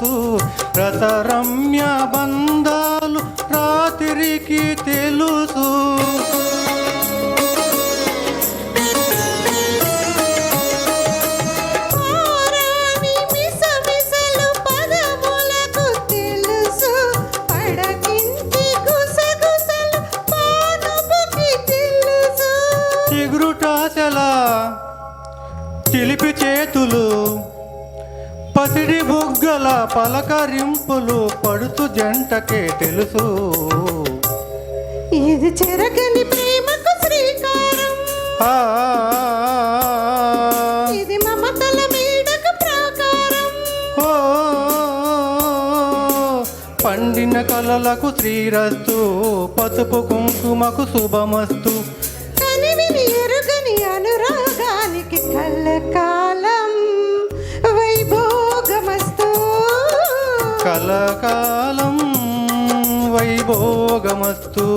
తెలుసు రసరమ్య బంధాలు రాత్రికి తెలుసు. చిగురుటాశల చిలిపి చేతులు పసిడి బుగ్గల పలకరింపులు పడుతు జంటకే తెలుసు. ఇది చెరగని ప్రేమకు శ్రీకారం. ఇది మమతల మేడకు ప్రాకారం. ఓ పండిన కలలకు శ్రీరస్తు పసుపు కుంకుమకు శుభమస్తు. అనురాగానికి కలకాలం కలకాలం వైభోగమస్తు.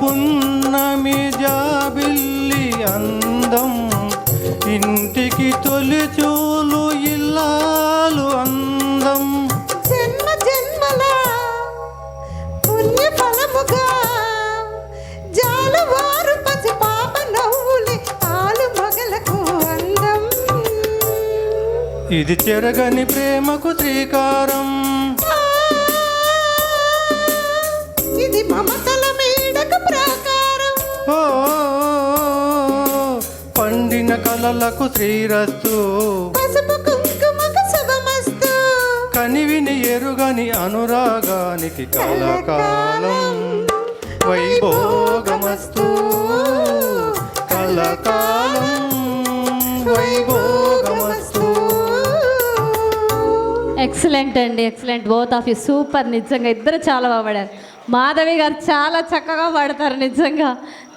పున్నమి జాబిల్లి అందం. ఇంటికి తొలి చూలు ఇల్లాలు అందం. జన్మ జన్మల పుణ్య ఫలముగా జాలువారు పసి పాప నవ్వులి ఆలు మగలకు అందం. ఇది చెరగని ప్రేమకు శ్రీకారం. కలలకు శ్రీరస్తు కనివిని ఎరుగని అనురాగానికి కలకాలం. వైభోగమస్తు. కలకాలం. వైభోగమస్తు. ఎక్సలెంట్ అండి excellent. Both of you super నిజంగా ఇద్దరు చాలా బాగా పాడారు. మాధవి గారు చాలా చక్కగా పాడతారు నిజంగా.